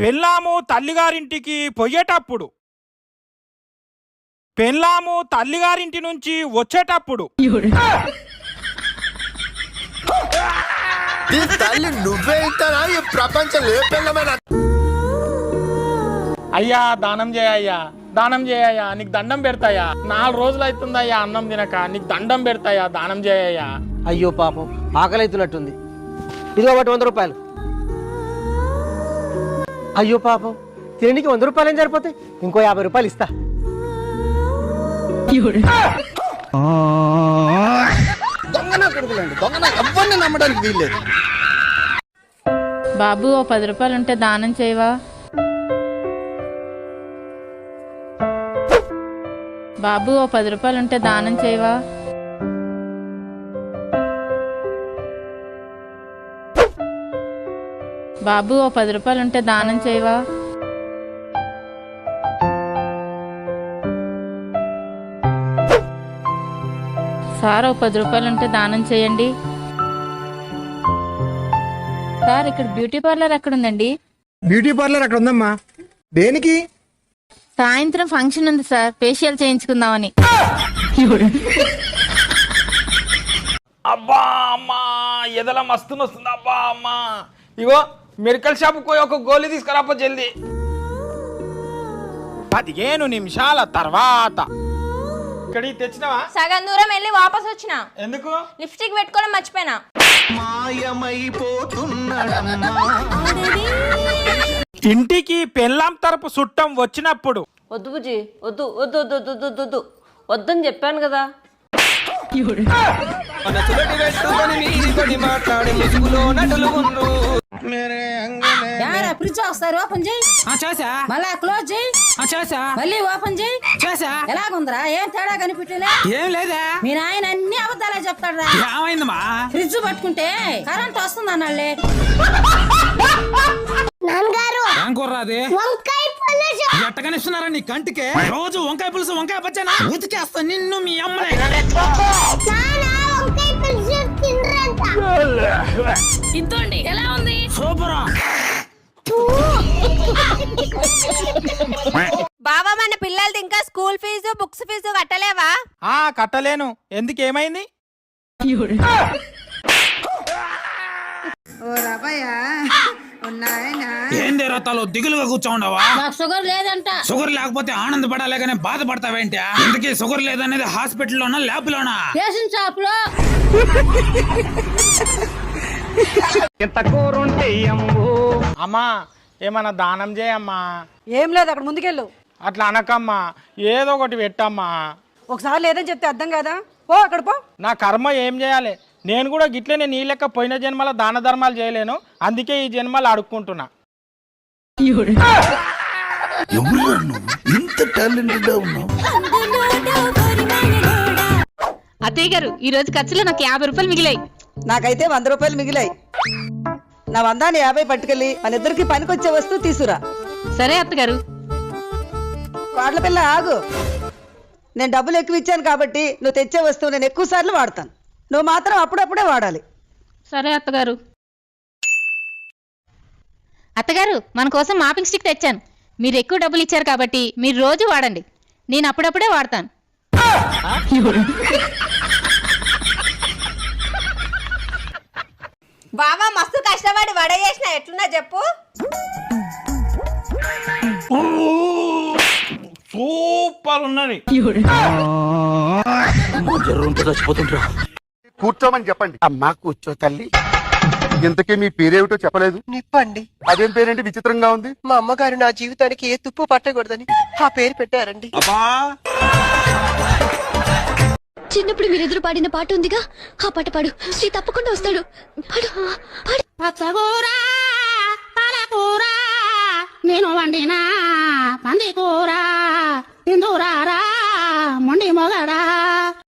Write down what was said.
పెళ్ళాము తల్లిగారింటికి పోయేటప్పుడు పెళ్ళాము తల్లిగారింటి నుంచి వచ్చేటప్పుడు. తల్లి నువ్వే ఈ ప్రపంచం ఏ అయ్యా దానం చేయయ్యా దానం చేయయ్యా నీకు దండం పెడతాయా నాలుగు రోజులు అవుతుందయ్యా అన్నం తినక నీకు దండం పెడతాయా దానం చేయయ్యా అయ్యో పాపం ఆకలి అవుతున్నట్టుంది ఇదిగో ఒకటి వంద రూపాయలు. అయ్యో పాపం. తిండికి వంద రూపాయలు ఏం సరిపోతాయి? ఇంకో యాభై రూపాయలు ఇస్తా. దొంగన కొడుకులండి దొంగన? ఎవరిని నమ్మడానికి వీల్లేదు. బాబు ఓ పది రూపాయలు ఉంటే దానం చేయవా? బాబు ఓ పది రూపాయలు ఉంటే దానం చేయవా? బాబు ఓ పది రూపాయలు ఉంటే దానం చేయవా? సార్ ఓ పది రూపాయలు ఉంటే దానం చేయండి. సార్ ఇక్కడ బ్యూటీ పార్లర్ ఎక్కడ ఉందండి బ్యూటీ పార్లర్ అక్కడ ఉందమ్మా దేనికి? సాయంత్రం ఫంక్షన్ ఉంది సార్ ఫేషియల్ చేయించుకుందామని. అబ్బా అమ్మా ఎదల మస్తు వస్తుంది అబ్బా అమ్మా. ఇగో మెడికల్ షాప్ పోయి ఒక గోళీ తీసుకురాపో జల్దీ. పదిహేను నిమిషాల తర్వాత. ఇక్కడికి తెచ్చినావా? సగం దూరం వెళ్ళి వాపస్ వచ్చిన. ఎందుకు? లిప్స్టిక్ పెట్టుకోవడం మర్చిపోయినా. ఇంటికి పెళ్ళాం తరపు చుట్టం వచ్చినప్పుడు. వద్దు బుజ్జి వద్దు వద్దు వద్దు వద్దు వద్దు వద్దు వద్దని చెప్పాను కదా. యారా ఫ్రిడ్జ్ ఒకసారి ఓపెన్ చేయి మళ్ళా క్లోజ్ చేయి మళ్ళీ ఓపెన్ చేయి ఎలాగుందిరా ఏం తేడా కనిపించలే ఏం లేదా। మీ నాయన అన్ని అబద్ధాలే ఏమైందమ్మా? ఫ్రిడ్జ్ పట్టుకుంటే కరెంట్ వస్తుంది అన్నాళ్ళే ఏం కుర్రాది ఎట్టకనిస్తున్నారా నీ కంటికే? రోజు వంకాయ పులుసు వంకాయ పచ్చనా? ఉతికేస్తా నిన్ను మీ అమ్మని ఇంతోండి ఎలా ఉంది? సూపరా. బాబా మన పిల్లలది ఇంకా స్కూల్ ఫీజు బుక్స్ ఫీజు కట్టలేవా? ఆ కట్టలేను. ఎందుకు ఏమైంది? ఏంది రతాలు దిగులుగా కూర్చోండవా? నాకు షుగర్ లేదంట. షుగర్ లేకపోతే ఆనందపడాలి కానీ బాధపడతావేంటి? ఇందుకే షుగర్ లేదనేది హాస్పిటల్లోనా ల్యాబ్ లోనా రేషన్ షాప్లో అమ్మా. ఏమన్నా దానం చేయమ్మా. ఏం లేదు అక్కడ ముందుకెళ్ళు. అట్లా అనకమ్మా ఏదో ఒకటి పెట్టమ్మా. ఒకసారి లేదని చెప్తే అర్థం కదా? పో అక్కడ పో. నా కర్మ ఏం చేయాలి? నేను కూడా గిట్లనే నీ లెక్క పోయిన జన్మల దాన ధర్మాలు చేయలేను. అందుకే ఈ జన్మలు అడుక్కుంటున్నా. ఇంత టాలెంటెడ్ ఉన్నావు. అత్తయ్య గారు ఈ రోజు ఖర్చులో నాకు యాభై రూపాయలు మిగిలాయి. నాకైతే వంద రూపాయలు మిగిలాయి. నా వందాన్ని యాభై పట్టుకెళ్ళి మన ఇద్దరికి పనికొచ్చే వస్తువు తీసుకురా సరే అత్తగారు. కోట్ల పిల్ల ఆగు. నేను డబ్బులు ఎక్కువ ఇచ్చాను కాబట్టి నువ్వు తెచ్చే వస్తువు నేను ఎక్కువ సార్లు వాడతాను. నువ్వు మాత్రం అప్పుడప్పుడే వాడాలి. సరే అత్తగారు. అత్తగారు మన కోసం మాపింగ్ స్టిక్ తెచ్చాను. మీరు ఎక్కువ డబ్బులు ఇచ్చారు కాబట్టి మీరు రోజు వాడండి. నేను అప్పుడప్పుడే వాడతాను. బాబా మస్తు కష్టపడి వడ చేసిన ఎట్లున్నా చెప్పు. సూపర్ ఉన్నది. కూర్చోమని చెప్పండి. అమ్మా కూర్చో తల్లి. ఇంతకీ మీ పేరేమిటో చెప్పలేదు? నిప్పండి. అదేం పేరేంటి? విచిత్రంగా ఉంది. మా అమ్మగారు నా జీవితానికి ఏ తుప్పు పట్టకూడదని ఆ పేరు పెట్టారండి. చిన్నప్పుడు మీరెదురు పాడిన పాట ఉందిగా. ఆ పాట పాడు. శ్రీ తప్పకుండా వస్తాడు. పాడు. పాడు. పచ్చకూర పాలకూర నేను వండిన పందికూర తిందురా